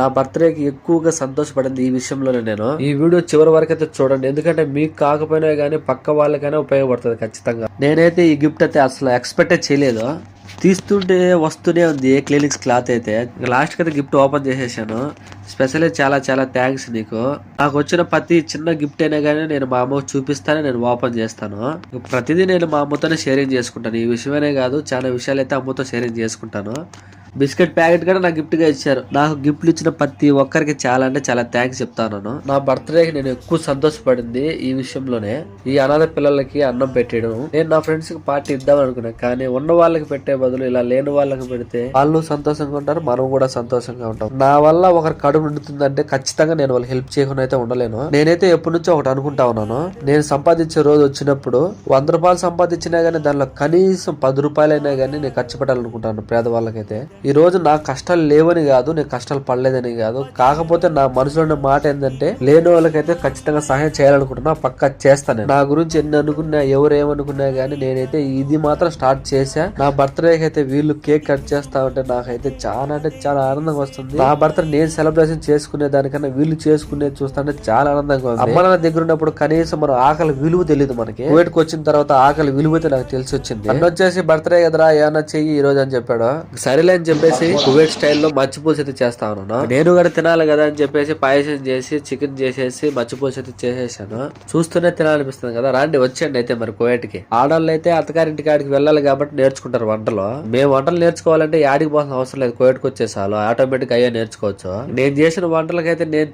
నా బర్త్డేకి ఎక్కువగా సంతోషపడింది ఈ విషయంలోనే నేను. ఈ వీడియో చివరి వరకు అయితే చూడండి. ఎందుకంటే మీకు కాకపోయినా కానీ పక్క వాళ్ళకైనా ఉపయోగపడుతుంది ఖచ్చితంగా. నేనైతే ఈ గిఫ్ట్ అయితే అసలు ఎక్స్పెక్ట్ చేయలేదు. తీస్తుంటే వస్తూనే ఉంది క్లినిక్స్ క్లాత్ అయితే. లాస్ట్ అయితే గిఫ్ట్ ఓపెన్ చేసేసాను. స్పెషల్లీ చాలా చాలా థ్యాంక్స్ నీకు. నాకు వచ్చిన ప్రతి చిన్న గిఫ్ట్ అయినా కానీ నేను మా అమ్మకు చూపిస్తానే నేను ఓపెన్ చేస్తాను. ప్రతిదీ నేను మా అమ్మతోనే షేరింగ్ చేసుకుంటాను. ఈ విషయమనే కాదు చాలా విషయాలు అయితే అమ్మతో షేరింగ్ చేసుకుంటాను. బిస్కెట్ ప్యాకెట్ కూడా నాకు గిఫ్ట్గా ఇచ్చారు. నాకు గిఫ్ట్లు ఇచ్చిన ప్రతి ఒక్కరికి చాలా అంటే చాలా థ్యాంక్స్ చెప్తాను నా బర్త్డేకి నేను ఎక్కువ సంతోషపడింది ఈ విషయంలోనే. ఈ అనాథ పిల్లలకి అన్నం పెట్టేయడం. నేను నా ఫ్రెండ్స్కి పార్టీ ఇద్దాం అనుకున్నాను కానీ ఉన్న వాళ్ళకి పెట్టే బదులు ఇలా లేని వాళ్ళకి పెడితే వాళ్ళు సంతోషంగా ఉంటారు మనం కూడా సంతోషంగా ఉంటాం. నా వల్ల ఒకరి కడుపు నిండుతుందంటే ఖచ్చితంగా నేను వాళ్ళకి హెల్ప్ చేయకుండా అయితే ఉండలేను. నేనైతే ఎప్పటి నుంచో ఒకటి అనుకుంటా ఉన్నాను. నేను సంపాదించే రోజు వచ్చినప్పుడు వంద రూపాయలు సంపాదించినా గానీ దానిలో కనీసం పది రూపాయలైనా గానీ నేను ఖర్చు పెట్టాలనుకుంటాను పేదవాళ్ళకైతే. ఈ రోజు నా కష్టాలు లేవని కాదు నేను కష్టాలు పడలేదని కాదు. కాకపోతే నా మనసులో ఉన్న మాట ఏంటంటే లేని వాళ్ళకైతే ఖచ్చితంగా సహాయం చేయాలనుకుంటున్నా పక్కా చేస్తాను నా గురించి ఎన్ని అనుకున్నా ఎవరు ఏమనుకున్నా గానీ నేనైతే ఇది మాత్రం స్టార్ట్ చేశా. నా బర్త్డేకి అయితే వీళ్ళు కేక్ కట్ చేస్తా ఉంటే నాకైతే చాలా అంటే చాలా ఆనందంగా వస్తుంది. నా బర్త్డే నేను సెలబ్రేషన్ చేసుకునే దానికన్నా వీళ్ళు చేసుకునే చూస్తుంటే చాలా ఆనందంగా ఉంది. అమ్మ నాన్న దగ్గర ఉన్నప్పుడు కనీసం మనం ఆకలి విలువ తెలియదు మనకి. కోవిడ్కి వచ్చిన తర్వాత ఆకలి విలువ అయితే నాకు తెలిసి వచ్చింది నన్ను వచ్చేసి బర్త్డే కదరా ఏమన్నా చెయ్యి ఈ రోజు అని చెప్పాడు. సరేలే అని చెప్పేసి కువైట్ స్టైల్లో మచ్చిపూసి అయితే చేస్తా ఉన్నాను నేను కూడా తినాలి కదా అని చెప్పేసి పాయసం చేసి చికెన్ చేసేసి మచ్చిపూసి అయితే చేసేసాను. చూస్తూనే తినాలనిపిస్తుంది కదా. రాండి వచ్చేయండి అయితే మరి కువైట్కి ఆడవాళ్ళు అయితే అత్తగారింటి కాడికి వెళ్ళాలి కాబట్టి నేర్చుకుంటారు వంటలు. మేము వంటలు నేర్చుకోవాలంటే యాడికి పోవాల్సిన అవసరం లేదు. కువైట్కి వచ్చేసాలు. ఆటోమేటిక్ అయ్యే నేర్చుకోవచ్చు. నేను చేసిన వంటలకైతే నేను